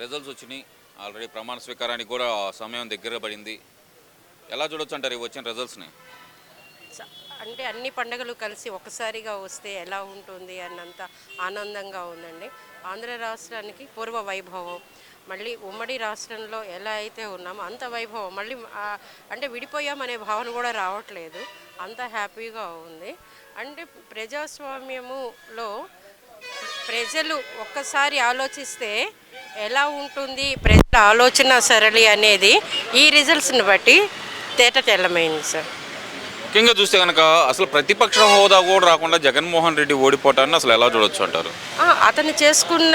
Results వచ్చినాయి. Already ప్రమాణ స్వీకారానికి కూడా సమయం దగ్గర పడింది. ఎలా చూడొచ్చు అంటారు ఈ వచ్చిన రిజల్ట్స్ని? అంటే అన్ని పండుగలు కలిసి ఒకసారిగా వస్తే ఎలా ఉంటుంది అన్నంత ఆనందంగా ఉందండి. ఆంధ్ర రాష్ట్రానికి పూర్వ వైభవం. మళ్ళీ ఉమ్మడి రాష్ట్రంలో ఎలా అయితే ఉన్నామో అంత వైభవం. మళ్ళీ అంటే విడిపోయామనే భావన కూడా రావట్లేదు. అంత హ్యాపీగా ఉంది. అంటే ప్రజాస్వామ్యములో ప్రజలు ఒక్కసారి ఆలోచిస్తే ఎలా ఉంటుంది ప్రజల ఆలోచన సరళి అనేది ఈ రిజల్ట్స్ని బట్టి తేట తెల్లమైంది సార్ ముఖ్యంగా చూస్తే కనుక అసలు ప్రతిపక్ష హోదా కూడా రాకుండా జగన్మోహన్ రెడ్డి ఓడిపోవటాన్ని అసలు ఎలా చూడొచ్చు అంటారు? అతను చేసుకున్న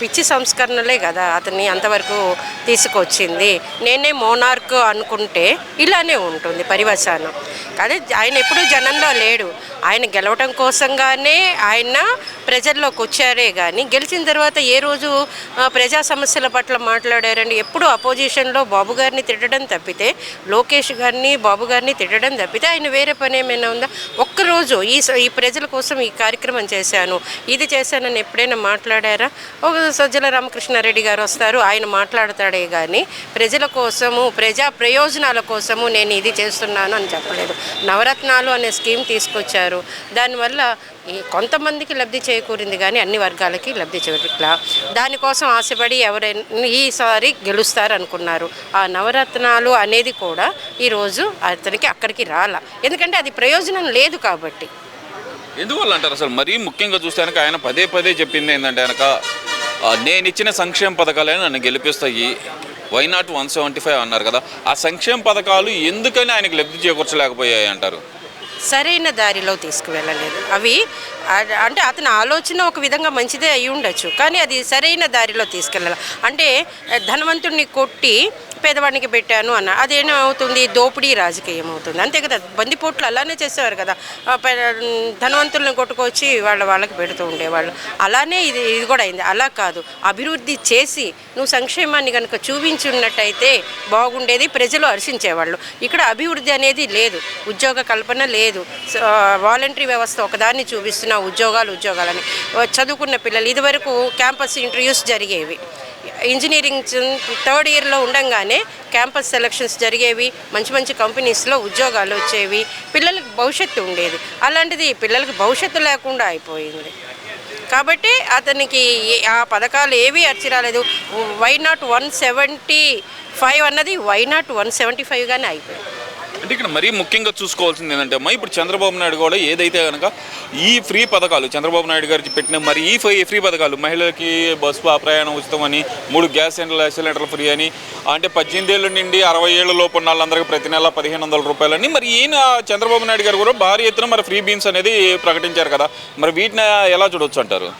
పిచ్చి సంస్కరణలే కదా అతన్ని అంతవరకు తీసుకొచ్చింది. నేనే మోనార్క్ అనుకుంటే ఇలానే ఉంటుంది పరివసానం. కానీ ఆయన ఎప్పుడూ జనంలో లేడు. ఆయన గెలవటం కోసంగానే ఆయన ప్రజల్లోకి వచ్చారే కానీ గెలిచిన తర్వాత ఏ రోజు ప్రజా సమస్యల పట్ల మాట్లాడారండి ఎప్పుడు అపోజిషన్లో బాబు గారిని తిట్టడం తప్పితే లోకేష్ గారిని బాబు గారిని తిట్టడం తప్పితే ఆయన వేరే పని ఏమైనా ఉందా? ఒక్కరోజు ఈ స- ఈ ప్రజల కోసం ఈ కార్యక్రమం చేశాను. ఇది చేశానని ఎప్పుడైనా మాట్లాడారా? ఒక సజ్జల రామకృష్ణారెడ్డి గారు వస్తారు ఆయన మాట్లాడతాడే కానీ ప్రజల కోసము ప్రజా ప్రయోజనాల కోసము నేను ఇది చేస్తున్నాను అని చెప్పలేదు. నవరత్నాలు అనే స్కీమ్ తీసుకొచ్చారు. దానివల్ల ఈ కొంతమందికి లబ్ధి చేకూరింది కానీ అన్ని వర్గాలకి లబ్ధి చేకూరట్లా. దానికోసం ఆశపడి ఎవరైనా ఈసారి గెలుస్తారు అనుకున్నారు ఆ నవరత్నాలు అనేది కూడా ఈరోజు అతనికి అక్కడికి రాల. ఎందుకంటే అది ప్రయోజనం లేదు కాబట్టి. ఎందువల్ల అంటారు అసలు? మరీ ముఖ్యంగా చూస్తే ఆయన పదే పదే చెప్పింది ఏంటంటే కనుక నేను ఇచ్చిన సంక్షేమ పథకాలే నన్ను గెలిపిస్తాయి. Why not one seventy five అన్నారు కదా. ఆ సంక్షేమ పథకాలు ఎందుకని ఆయనకు లబ్ధి చేకూర్చలేకపోయాయి అంటారు? సరైన దారిలో తీసుకువెళ్ళలేదు. అవి అ- అంటే అతని ఆలోచన ఒక విధంగా మంచిదే అయి ఉండొచ్చు. కానీ అది సరైన దారిలో తీసుకెళ్ళాలి. అంటే ధనవంతుడిని కొట్టి పేదవాడికి పెట్టాను అన్న అదేమవుతుంది? దోపిడీ రాజకీయం అవుతుంది అంతే కదా? బందిపోట్లు అలానే చేసేవారు కదా? పే- ధనవంతులను కొట్టుకొచ్చి వాళ్ళ వాళ్ళకి పెడుతూ ఉండేవాళ్ళు. అలానే ఇది ఇది కూడా అయింది. అలా కాదు. అభివృద్ధి చేసి నువ్వు సంక్షేమాన్ని కనుక చూపించున్నట్టయితే బాగుండేది. ప్రజలు హర్షించేవాళ్ళు. ఇక్కడ అభివృద్ధి అనేది లేదు. ఉద్యోగ కల్పన లేదు. లేదు. వాలంటరీ వ్యవస్థ ఒకదాన్ని చూపిస్తున్న ఉద్యోగాలు ఉద్యోగాలని. చదువుకున్న పిల్లలు ఇదివరకు క్యాంపస్ ఇంటర్వ్యూస్ జరిగేవి. ఇంజనీరింగ్ థర్డ్ ఇయర్లో ఉండంగానే క్యాంపస్ సెలక్షన్స్ జరిగేవి. మంచి మంచి కంపెనీస్లో ఉద్యోగాలు వచ్చేవి. పిల్లలకు భవిష్యత్తు ఉండేది. అలాంటిది పిల్లలకి భవిష్యత్తు లేకుండా అయిపోయింది. కాబట్టి అతనికి ఏ- ఆ పథకాలు ఏవి అర్చి రాలేదు. Why not one seventy five అన్నది వై నాట్ వన్ సెవెంటీ ఫైవ్గానే అయిపోయింది. అంటే ఇక్కడ మరీ ముఖ్యంగా చూసుకోవాల్సింది ఏంటంటే అమ్మా ఇప్పుడు చంద్రబాబు నాయుడు కూడా ఏదైతే కనుక ఈ ఫ్రీ పథకాలు చంద్రబాబు నాయుడు గారికి పెట్టిన మరి ఈ ఫ్రీ ఫ్రీ పథకాలు మహిళలకి బస్సు ప్రయాణం ఉచితం అని మూడు గ్యాస్ సిలిండర్ సిలిండర్లు ఫ్రీ అని అంటే పద్దెనిమిది ఏళ్ళ నుండి అరవై ఏళ్ళ లోపు ఉన్న వాళ్ళందరికీ ప్రతి నెల పదిహేను వందల రూపాయలని మరి ఈయన చంద్రబాబు నాయుడు గారు కూడా భారీ ఎత్తున మరి ఫ్రీ బీన్స్ అనేది ప్రకటించారు కదా. మరి వీటిని ఎలా చూడొచ్చు అంటారు?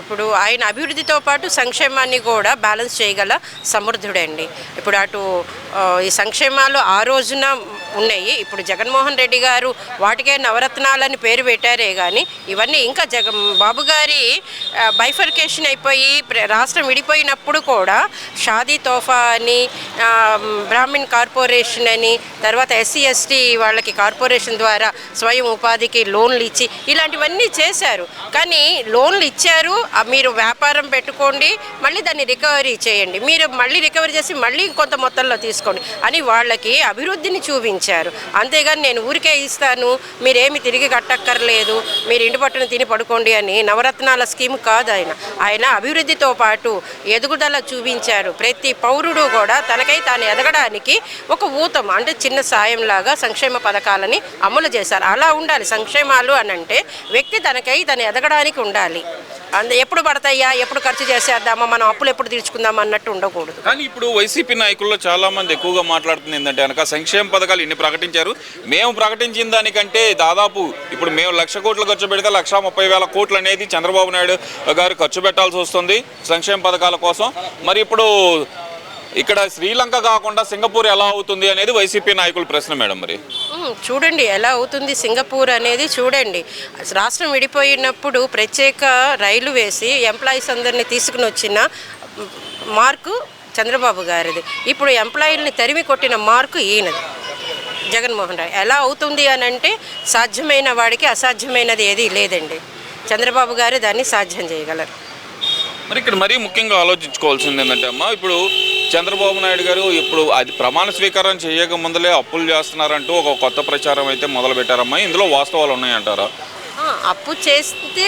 ఇప్పుడు ఆయన అభివృద్ధితో పాటు సంక్షేమాన్ని కూడా బ్యాలెన్స్ చేయగల సమర్థుడండి. ఇప్పుడు అటు ఈ సంక్షేమాలు ఆ రోజున ఉన్నాయి. ఇప్పుడు జగన్మోహన్ రెడ్డి గారు వాటికే నవరత్నాలని పేరు పెట్టారే కానీ ఇవన్నీ ఇంకా జగ బాబు గారి బైఫర్కేషన్ అయిపోయి ప్ర- రాష్ట్రం విడిపోయినప్పుడు కూడా షాదీ తోఫా అని బ్రాహ్మిన్ కార్పొరేషన్ అని తర్వాత ఎస్సీ ఎస్టీ వాళ్ళకి కార్పొరేషన్ ద్వారా స్వయం ఉపాధికి లోన్లు ఇచ్చి ఇలాంటివన్నీ చేశారు. కానీ లోన్లు ఇచ్చారు మీరు వ్యాపారం పెట్టుకోండి మళ్ళీ దాన్ని రికవరీ చేయండి. మీరు మళ్ళీ రికవరీ చేసి మళ్ళీ కొంత మొత్తంలో చేసుకోండి అని వాళ్ళకి అభివృద్ధిని చూపించారు. అంతేగాని నేను ఊరికే ఇస్తాను మీరేమి తిరిగి కట్టక్కర్లేదు మీరు ఇంటి పట్టున తిని పడుకోండి అని నవరత్నాల స్కీమ్ కాదు ఆయన. ఆయన అభివృద్ధితో పాటు ఎదుగుదల చూపించారు. ప్రతి పౌరుడు కూడా తనకై తాను ఎదగడానికి ఒక ఊతం అంటే చిన్న సాయంలాగా సంక్షేమ పథకాలని అమలు చేశారు. అలా ఉండాలి. సంక్షేమాలు అని అంటే వ్యక్తి తనకై తను ఎదగడానికి ఉండాలి. అందు ఎప్పుడు పడతాయా? ఎప్పుడు ఖర్చు చేసేద్దామా? మనం అప్పులు ఎప్పుడు తీర్చుకుందామా అన్నట్టు ఉండకూడదు. కానీ ఇప్పుడు వైసీపీ నాయకుల్లో చాలా మంది ఎక్కువగా మాట్లాడుతుంది ఏంటంటే కనుక సంక్షేమ పథకాలు ఇన్ని ప్రకటించారు. మేము ప్రకటించిన దానికంటే దాదాపు ఇప్పుడు మేము లక్ష కోట్లు ఖర్చు పెడితే లక్ష ముప్పై వేల కోట్లు అనేది చంద్రబాబు నాయుడు గారు ఖర్చు పెట్టాల్సి వస్తుంది సంక్షేమ పథకాల కోసం. మరి ఇప్పుడు ఇక్కడ శ్రీలంక కాకుండా సింగపూర్ ఎలా అవుతుంది అనేది వైసీపీ నాయకుల ప్రశ్న మేడం మరి. చూడండి ఎలా అవుతుంది సింగపూర్ అనేది చూడండి. రాష్ట్రం విడిపోయినప్పుడు ప్రత్యేక రైలు వేసి ఎంప్లాయీస్ అందరినీ తీసుకుని వచ్చిన మార్కు చంద్రబాబు గారిది. ఇప్పుడు ఎంప్లాయీలని తరిమి కొట్టిన మార్కు ఈయనది. జగన్మోహన్ రావు ఎలా అవుతుంది అని అంటే సాధ్యమైన వాడికి అసాధ్యమైనది ఏదీ లేదండి. చంద్రబాబు గారు దాన్ని సాధ్యం చేయగలరు. మరి ఇక్కడ మరీ ముఖ్యంగా ఆలోచించుకోవాల్సింది ఏంటంటే అమ్మా ఇప్పుడు చంద్రబాబు నాయుడు గారు ఇప్పుడు అది ప్రమాణ స్వీకారం చేయక ముందలే అప్పులు చేస్తున్నారంటూ ఒక కొత్త ప్రచారం అయితే మొదలు పెట్టారమ్మా ఇందులో వాస్తవాలు ఉన్నాయంటారా? అప్పు చేస్తే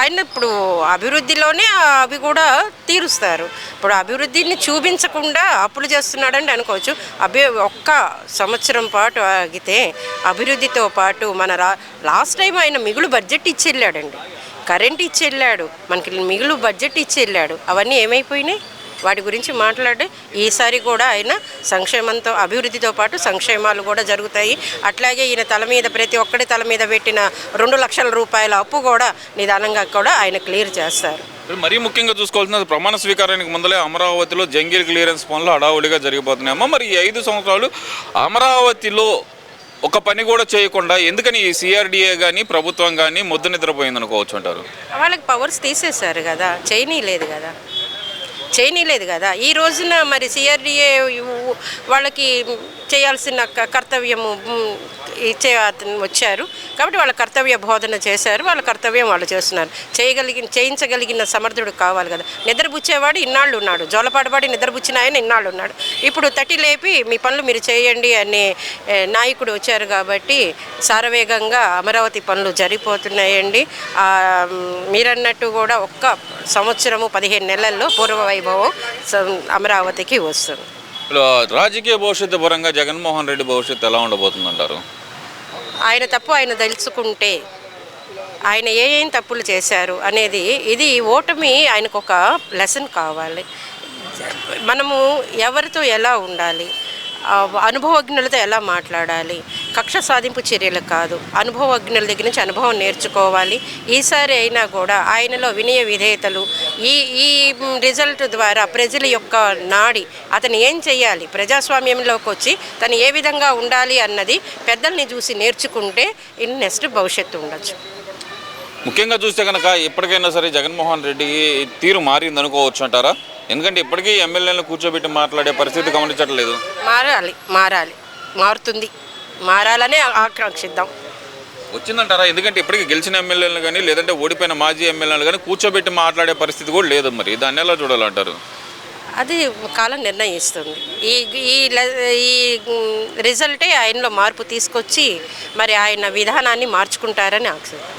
ఆయన ఇప్పుడు అభివృద్ధిలోనే అవి కూడా తీరుస్తారు. ఇప్పుడు అభివృద్ధిని చూపించకుండా అప్పులు చేస్తున్నాడని అనుకోవచ్చు. అభి ఒక్క సంవత్సరం పాటు ఆగితే అభివృద్ధితో పాటు మన రా లాస్ట్ టైం ఆయన మిగులు బడ్జెట్ ఇచ్చి వెళ్ళాడండి. కరెంట్ ఇచ్చి వెళ్ళాడు. మనకి మిగులు బడ్జెట్ ఇచ్చి వెళ్ళాడు. అవన్నీ ఏమైపోయినాయి? వాటి గురించి మాట్లాడి ఈసారి కూడా ఆయన సంక్షేమంతో అభివృద్ధితో పాటు సంక్షేమాలు కూడా జరుగుతాయి. అట్లాగే ఈయన తల మీద ప్రతి ఒక్కడి తల మీద పెట్టిన రెండు లక్షల రూపాయల అప్పు కూడా నిదానంగా కూడా ఆయన క్లియర్ చేస్తారు. మరీ ముఖ్యంగా చూసుకోవాల్సినది ప్రమాణ స్వీకారానికి ముందలే అమరావతిలో జంగిల్ క్లియరెన్స్ పనులు హడావుడిగా జరిగిపోతున్నాయమ్మా మరి ఈ ఐదు సంవత్సరాలు అమరావతిలో ఒక పని కూడా చేయకుండా ఎందుకని ఈ సిఆర్డిఏ కానీ ప్రభుత్వం కానీ ముద్దు నిద్రపోయింది అనుకోవచ్చు అంటారు? వాళ్ళకి పవర్స్ తీసేశారు కదా చేయనీలేదు కదా. చేయనీలేదు కదా. ఈ రోజున మరి సిఆర్డిఏ వాళ్ళకి చేయాల్సిన క- కర్తవ్యము ఇచ్చే అతను వచ్చారు. కాబట్టి వాళ్ళ కర్తవ్య బోధన చేశారు వాళ్ళ కర్తవ్యం వాళ్ళు చేస్తున్నారు. చేయగలిగిన చేయించగలిగిన సమర్థుడు కావాలి కదా. నిద్రపుచ్చేవాడు ఇన్నాళ్ళు ఉన్నాడు. జోలపాటుపాడి నిద్రపుచ్చిన ఆయన ఇన్నాళ్ళు ఉన్నాడు. ఇప్పుడు తట్టి లేపి మీ పనులు మీరు చేయండి అనే నాయకుడు వచ్చారు కాబట్టి సారవేగంగా అమరావతి పనులు జరిగిపోతున్నాయండి. మీరన్నట్టు కూడా ఒక్క సంవత్సరము పదిహేను నెలల్లో పూర్వ వైభవం అమరావతికి వస్తుంది. రాజకీయ భవిష్యత్తు పరంగా జగన్మోహన్ రెడ్డి భవిష్యత్తు ఎలా ఉండబోతుందంటారు? ఆయన తప్పు ఆయన తెలుసుకుంటే ఆయన ఏ ఏం తప్పులు చేశారు అనేది ఇది ఓటమి ఆయనకు ఒక లెసన్ కావాలి. మనము ఎవరితో ఎలా ఉండాలి? అనుభవజ్ఞులతో ఎలా మాట్లాడాలి? కక్ష సాధింపు చర్యలు కాదు. అనుభవజ్ఞుల దగ్గర నుంచి అనుభవం నేర్చుకోవాలి. ఈసారి అయినా కూడా ఆయనలో వినయ విధేయతలు ఈ ఈ రిజల్ట్ ద్వారా ప్రజల యొక్క నాడి అతను ఏం చెయ్యాలి? ప్రజాస్వామ్యంలోకి వచ్చి తను ఏ విధంగా ఉండాలి అన్నది పెద్దల్ని చూసి నేర్చుకుంటే ఇన్ నెక్స్ట్ భవిష్యత్తు ఉండొచ్చు. ముఖ్యంగా చూస్తే కనుక ఎప్పటికైనా సరే జగన్మోహన్ రెడ్డి తీరు మారింది అనుకోవచ్చు అంటారా? ఎందుకంటే ఇప్పటికీ ఎమ్మెల్యేలను కూర్చోబెట్టి మాట్లాడే పరిస్థితి గమనించట్లేదు. మారాలి మారాలి మారుతుంది. మారాలనే ఆకాంక్షిద్దాం. వచ్చిందంటారా? ఎందుకంటే ఇప్పటికీ గెలిచిన ఎమ్మెల్యేలు కానీ లేదంటే ఓడిపోయిన మాజీ ఎమ్మెల్యేలు కానీ కూర్చోబెట్టి మాట్లాడే పరిస్థితి కూడా లేదు మరి. దాన్ని ఎలా చూడాలంటారు? అది కాలం నిర్ణయిస్తుంది. ఈ ఈ ఈ రిజల్టే ఆయనలో మార్పు తీసుకొచ్చి మరి ఆయన విధానాన్ని మార్చుకుంటారని ఆశిద్దాం.